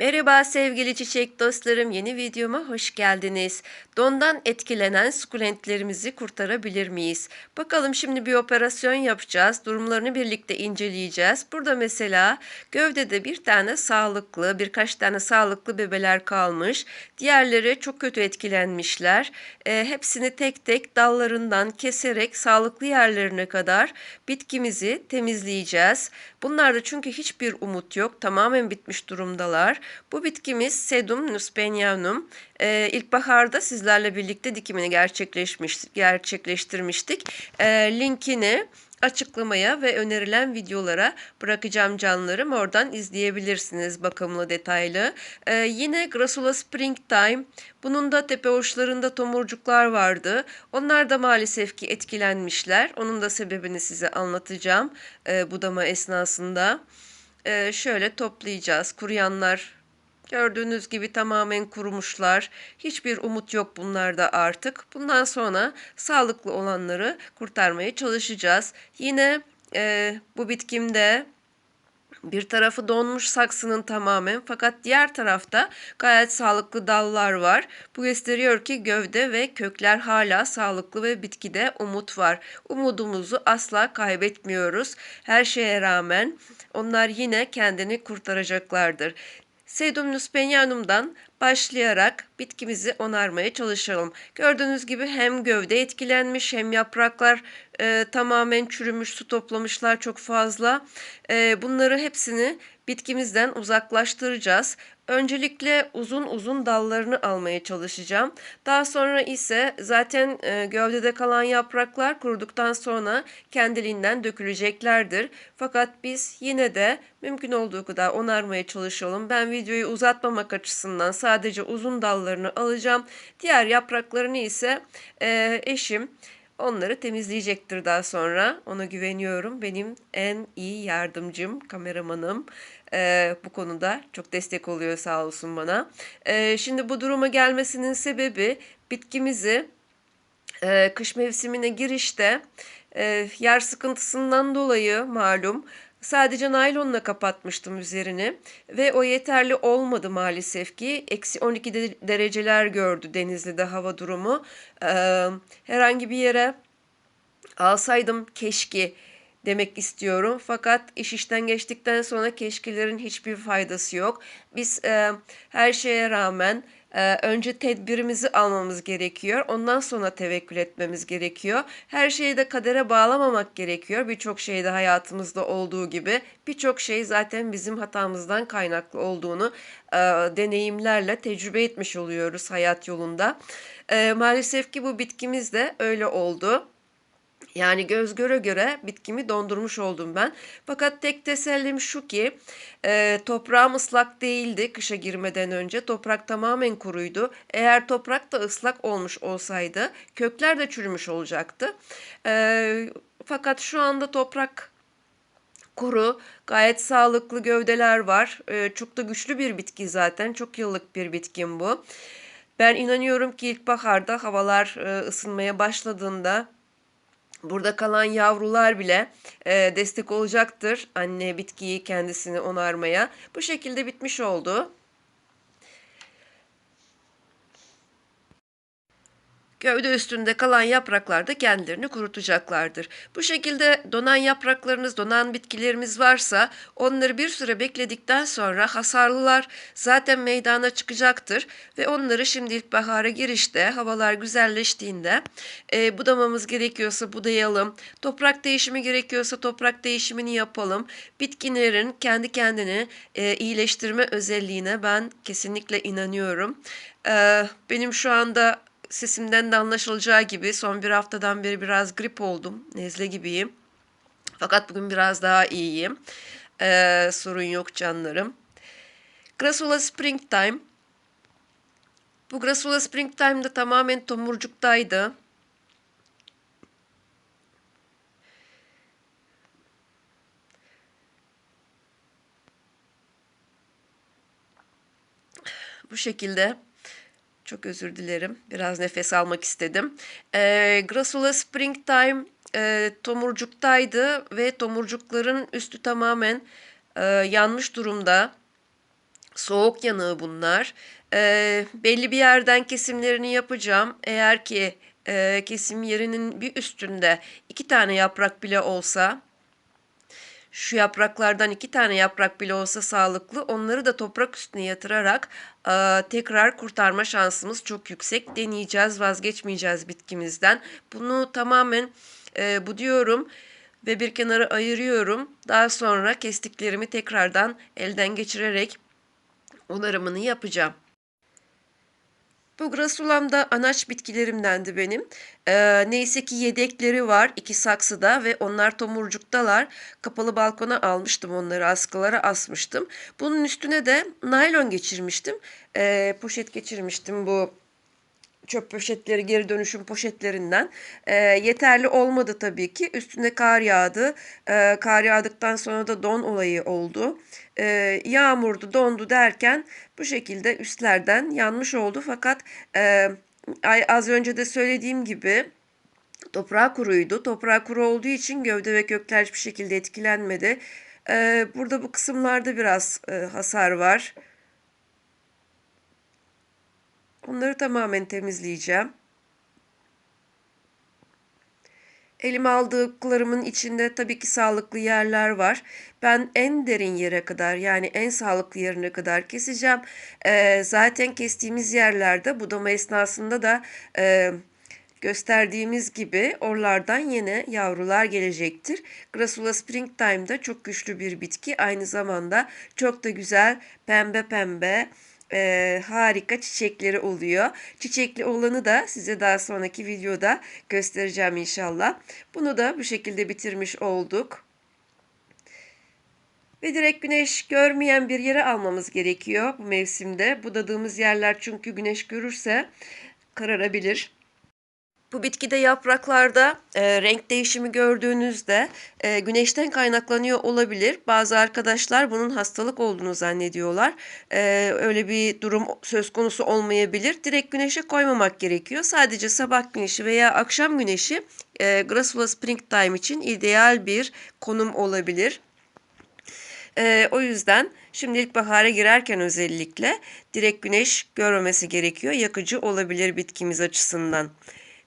Merhaba sevgili çiçek dostlarım, yeni videoma hoş geldiniz. Dondan etkilenen sukulentlerimizi kurtarabilir miyiz? Bakalım şimdi bir operasyon yapacağız. Durumlarını birlikte inceleyeceğiz. Burada mesela gövdede bir tane sağlıklı, birkaç tane sağlıklı bebeler kalmış. Diğerleri çok kötü etkilenmişler. E, hepsini tek tek dallarından keserek sağlıklı yerlerine kadar bitkimizi temizleyeceğiz. Bunlarda çünkü hiçbir umut yok. Tamamen bitmiş durumdalar. Bu bitkimiz Sedum nuspenianum. Ee, ilkbaharda sizlerle birlikte dikimini gerçekleşmiş, gerçekleştirmiştik. Ee, linkini açıklamaya ve önerilen videolara bırakacağım canlarım. Oradan izleyebilirsiniz bakımlı detaylı. Ee, yine Grassula Springtime. Bunun da tepe uçlarında tomurcuklar vardı. Onlar da maalesef ki etkilenmişler. Onun da sebebini size anlatacağım e, budama esnasında. E, şöyle toplayacağız. Kuruyanlar Gördüğünüz gibi tamamen kurumuşlar. Hiçbir umut yok bunlarda artık. Bundan sonra sağlıklı olanları kurtarmaya çalışacağız. Yine e, bu bitkimde bir tarafı donmuş saksının tamamen fakat diğer tarafta gayet sağlıklı dallar var. Bu gösteriyor ki gövde ve kökler hala sağlıklı ve bitkide umut var. Umudumuzu asla kaybetmiyoruz. Her şeye rağmen onlar yine kendini kurtaracaklardır. Sedum nuspenianum'dan başlayarak bitkimizi onarmaya çalışalım. Gördüğünüz gibi hem gövde etkilenmiş hem yapraklar e, tamamen çürümüş, su toplamışlar çok fazla. E, bunları hepsini bitkimizden uzaklaştıracağız. Öncelikle uzun uzun dallarını almaya çalışacağım. Daha sonra ise zaten e, gövdede kalan yapraklar kuruduktan sonra kendiliğinden döküleceklerdir. Fakat biz yine de mümkün olduğu kadar onarmaya çalışalım. Ben videoyu uzatmamak açısından sadece uzun dallarını alacağım. Diğer yapraklarını ise e, eşim onları temizleyecektir daha sonra. Ona güveniyorum. Benim en iyi yardımcım, kameramanım e, bu konuda çok destek oluyor sağ olsun bana. E, şimdi bu duruma gelmesinin sebebi bitkimizi e, kış mevsimine girişte e, yer sıkıntısından dolayı malum Sadece naylonla kapatmıştım üzerini ve o yeterli olmadı maalesef ki. Eksi 12 dereceler gördü Denizli'de hava durumu. Ee, herhangi bir yere alsaydım keşke demek istiyorum. Fakat iş işten geçtikten sonra keşkelerin hiçbir faydası yok. Biz e, her şeye rağmen e, önce tedbirimizi almamız gerekiyor. Ondan sonra tevekkül etmemiz gerekiyor. Her şeyi de kadere bağlamamak gerekiyor. Birçok şeyde hayatımızda olduğu gibi birçok şey zaten bizim hatamızdan kaynaklı olduğunu e, deneyimlerle tecrübe etmiş oluyoruz hayat yolunda. E, maalesef ki bu bitkimiz de öyle oldu. Yani göz göre göre bitkimi dondurmuş oldum ben. Fakat tek tesellim şu ki e, toprağım ıslak değildi kışa girmeden önce. Toprak tamamen kuruydu. Eğer toprak da ıslak olmuş olsaydı kökler de çürümüş olacaktı. E, fakat şu anda toprak kuru, gayet sağlıklı gövdeler var. E, çok da güçlü bir bitki zaten. Çok yıllık bir bitkim bu. Ben inanıyorum ki ilkbaharda havalar e, ısınmaya başladığında Burada kalan yavrular bile e, destek olacaktır anne bitkiyi kendisini onarmaya. Bu şekilde bitmiş oldu. Gövde üstünde kalan yapraklar da kendilerini kurutacaklardır. Bu şekilde donan yapraklarınız, donan bitkilerimiz varsa onları bir süre bekledikten sonra hasarlılar zaten meydana çıkacaktır ve onları şimdi ilkbahara girişte havalar güzelleştiğinde e, budamamız gerekiyorsa budayalım, toprak değişimi gerekiyorsa toprak değişimini yapalım. Bitkilerin kendi kendini e, iyileştirme özelliğine ben kesinlikle inanıyorum. E, benim şu anda sesimden de anlaşılacağı gibi son bir haftadan beri biraz grip oldum. Nezle gibiyim. Fakat bugün biraz daha iyiyim. Ee, sorun yok canlarım. Grassula Springtime. Bu Grassula Springtime'da tamamen tomurcuktaydı. Bu şekilde çok özür dilerim. Biraz nefes almak istedim. E, Grassula Springtime e, tomurcuktaydı ve tomurcukların üstü tamamen e, yanmış durumda. Soğuk yanığı bunlar. Ee, belli bir yerden kesimlerini yapacağım. Eğer ki e, kesim yerinin bir üstünde iki tane yaprak bile olsa şu yapraklardan iki tane yaprak bile olsa sağlıklı. Onları da toprak üstüne yatırarak e, tekrar kurtarma şansımız çok yüksek. Deneyeceğiz, vazgeçmeyeceğiz bitkimizden. Bunu tamamen e, bu diyorum ve bir kenara ayırıyorum. Daha sonra kestiklerimi tekrardan elden geçirerek onarımını yapacağım. Bu grasulamda anaç bitkilerimdendi benim. Ee, neyse ki yedekleri var iki saksıda ve onlar tomurcuktalar. Kapalı balkona almıştım onları askılara asmıştım. Bunun üstüne de naylon geçirmiştim. Ee, poşet geçirmiştim bu çöp poşetleri geri dönüşüm poşetlerinden e, yeterli olmadı tabii ki. Üstüne kar yağdı. E, kar yağdıktan sonra da don olayı oldu. E, yağmurdu, dondu derken bu şekilde üstlerden yanmış oldu. Fakat e, az önce de söylediğim gibi toprağı kuruydu. Toprağı kuru olduğu için gövde ve kökler hiçbir şekilde etkilenmedi. E, burada bu kısımlarda biraz e, hasar var. Onları tamamen temizleyeceğim. Elime aldıklarımın içinde tabii ki sağlıklı yerler var. Ben en derin yere kadar yani en sağlıklı yerine kadar keseceğim. Ee, zaten kestiğimiz yerlerde budama esnasında da e, gösterdiğimiz gibi oralardan yine yavrular gelecektir. Grassula Springtime da çok güçlü bir bitki. Aynı zamanda çok da güzel pembe pembe e, harika çiçekleri oluyor. Çiçekli olanı da size daha sonraki videoda göstereceğim inşallah. Bunu da bu şekilde bitirmiş olduk. Ve direkt güneş görmeyen bir yere almamız gerekiyor bu mevsimde. Budadığımız yerler çünkü güneş görürse kararabilir. Bu bitkide yapraklarda e, renk değişimi gördüğünüzde e, güneşten kaynaklanıyor olabilir. Bazı arkadaşlar bunun hastalık olduğunu zannediyorlar. E, öyle bir durum söz konusu olmayabilir. Direkt güneşe koymamak gerekiyor. Sadece sabah güneşi veya akşam güneşi e, Graceful Springtime için ideal bir konum olabilir. E, o yüzden şimdi ilkbahara girerken özellikle direkt güneş görmemesi gerekiyor. Yakıcı olabilir bitkimiz açısından.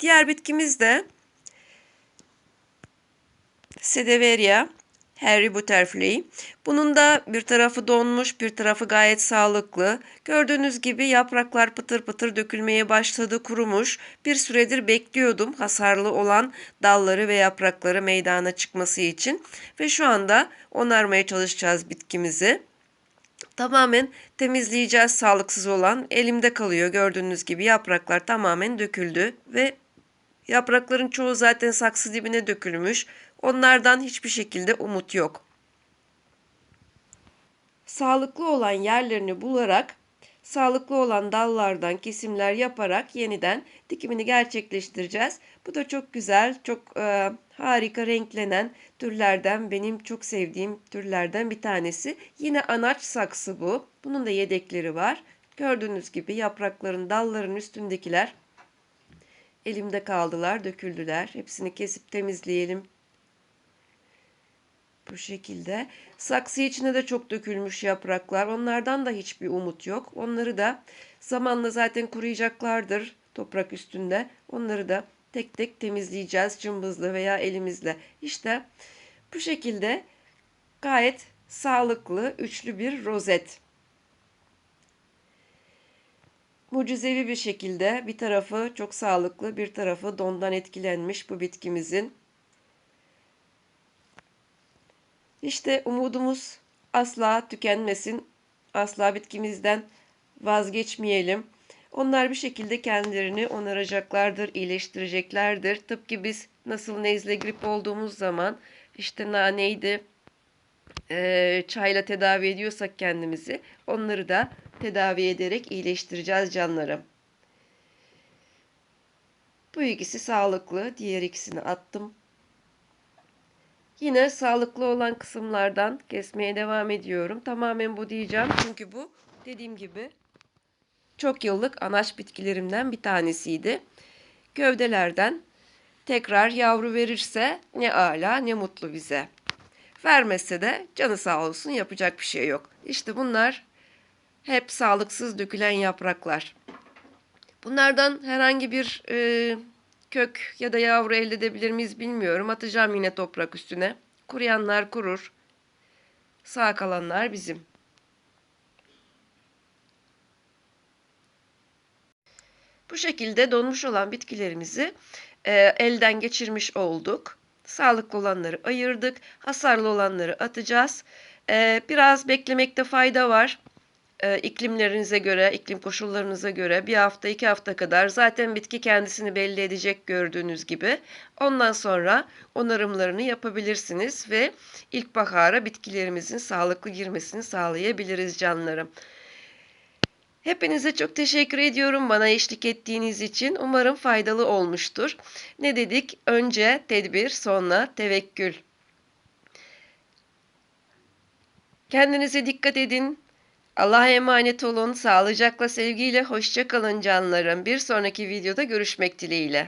Diğer bitkimiz de Sedeveria Harry Butterfly. Bunun da bir tarafı donmuş, bir tarafı gayet sağlıklı. Gördüğünüz gibi yapraklar pıtır pıtır dökülmeye başladı, kurumuş. Bir süredir bekliyordum hasarlı olan dalları ve yaprakları meydana çıkması için. Ve şu anda onarmaya çalışacağız bitkimizi. Tamamen temizleyeceğiz sağlıksız olan. Elimde kalıyor gördüğünüz gibi yapraklar tamamen döküldü ve Yaprakların çoğu zaten saksı dibine dökülmüş. Onlardan hiçbir şekilde umut yok. Sağlıklı olan yerlerini bularak, sağlıklı olan dallardan kesimler yaparak yeniden dikimini gerçekleştireceğiz. Bu da çok güzel, çok e, harika renklenen türlerden benim çok sevdiğim türlerden bir tanesi. Yine anaç saksı bu. Bunun da yedekleri var. Gördüğünüz gibi yaprakların, dalların üstündekiler Elimde kaldılar, döküldüler. Hepsini kesip temizleyelim. Bu şekilde. Saksı içine de çok dökülmüş yapraklar. Onlardan da hiçbir umut yok. Onları da zamanla zaten kuruyacaklardır toprak üstünde. Onları da tek tek temizleyeceğiz cımbızla veya elimizle. İşte bu şekilde gayet sağlıklı üçlü bir rozet mucizevi bir şekilde bir tarafı çok sağlıklı, bir tarafı dondan etkilenmiş bu bitkimizin. İşte umudumuz asla tükenmesin. Asla bitkimizden vazgeçmeyelim. Onlar bir şekilde kendilerini onaracaklardır, iyileştireceklerdir. Tıpkı biz nasıl nezle grip olduğumuz zaman işte naneydi, çayla tedavi ediyorsak kendimizi onları da tedavi ederek iyileştireceğiz canlarım. Bu ikisi sağlıklı. Diğer ikisini attım. Yine sağlıklı olan kısımlardan kesmeye devam ediyorum. Tamamen bu diyeceğim. Çünkü bu dediğim gibi çok yıllık anaç bitkilerimden bir tanesiydi. Gövdelerden tekrar yavru verirse ne ala ne mutlu bize. Vermezse de canı sağ olsun yapacak bir şey yok. İşte bunlar hep sağlıksız dökülen yapraklar. Bunlardan herhangi bir e, kök ya da yavru elde edebilir miyiz bilmiyorum. Atacağım yine toprak üstüne. Kuruyanlar kurur. Sağ kalanlar bizim. Bu şekilde donmuş olan bitkilerimizi e, elden geçirmiş olduk. Sağlıklı olanları ayırdık. Hasarlı olanları atacağız. E, biraz beklemekte fayda var. E, iklimlerinize göre, iklim koşullarınıza göre bir hafta iki hafta kadar zaten bitki kendisini belli edecek gördüğünüz gibi. Ondan sonra onarımlarını yapabilirsiniz ve ilkbahara bitkilerimizin sağlıklı girmesini sağlayabiliriz canlarım. Hepinize çok teşekkür ediyorum bana eşlik ettiğiniz için. Umarım faydalı olmuştur. Ne dedik? Önce tedbir, sonra tevekkül. Kendinize dikkat edin. Allah'a emanet olun. Sağlıcakla, sevgiyle, hoşça kalın canlarım. Bir sonraki videoda görüşmek dileğiyle.